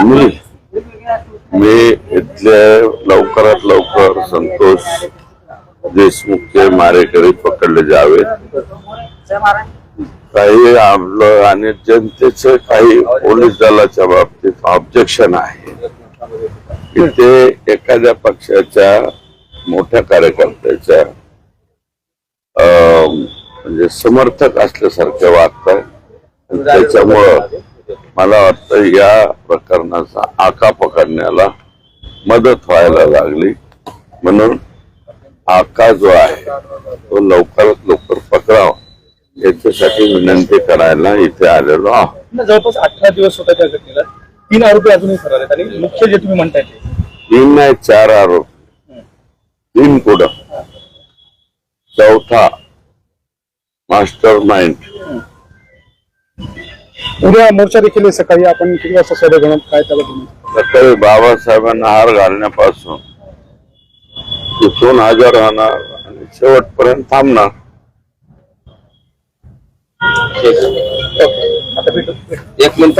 मी मी इथले लवकरात लवकर संतोष देशमुखचे मारेकरी पकडले जावेत काही आपलं आणि जनतेचे काही पोलीस दलाच्या बाबतीत ऑब्जेक्शन आहे. इथे एखाद्या पक्षाच्या मोठ्या कार्यकर्त्याच्या अं, म्हणजे समर्थक असल्यासारखे वागतात आणि त्याच्यामुळं मला वाटतं या प्रकरणाचा आका पकडण्याला मदत व्हायला लागली. म्हणून आका जो आहे तो लवकरात लवकर पकडावा. याच्यासाठी विनंती करायला इथे आलेलो आहोत. जवळपास अठरा दिवस होता त्या घटनेला. तीन आरोपी अजूनही फरार आहेत. आणि मुख्य जे तुम्ही म्हणताय ते. तीन नाही चार आरोप. तीन कुठं? चौथा मास्टर माइंड उद्या मोर्चा देखील सकाळी. आपण किती वाजता सभा घेणार? काय त्याला तुम्ही सकाळी बाबासाहेबांना हार घालण्यापासून तिथून हजर राहणार आणि शेवटपर्यंत थांबणार. आता भेटू. एक मिनिट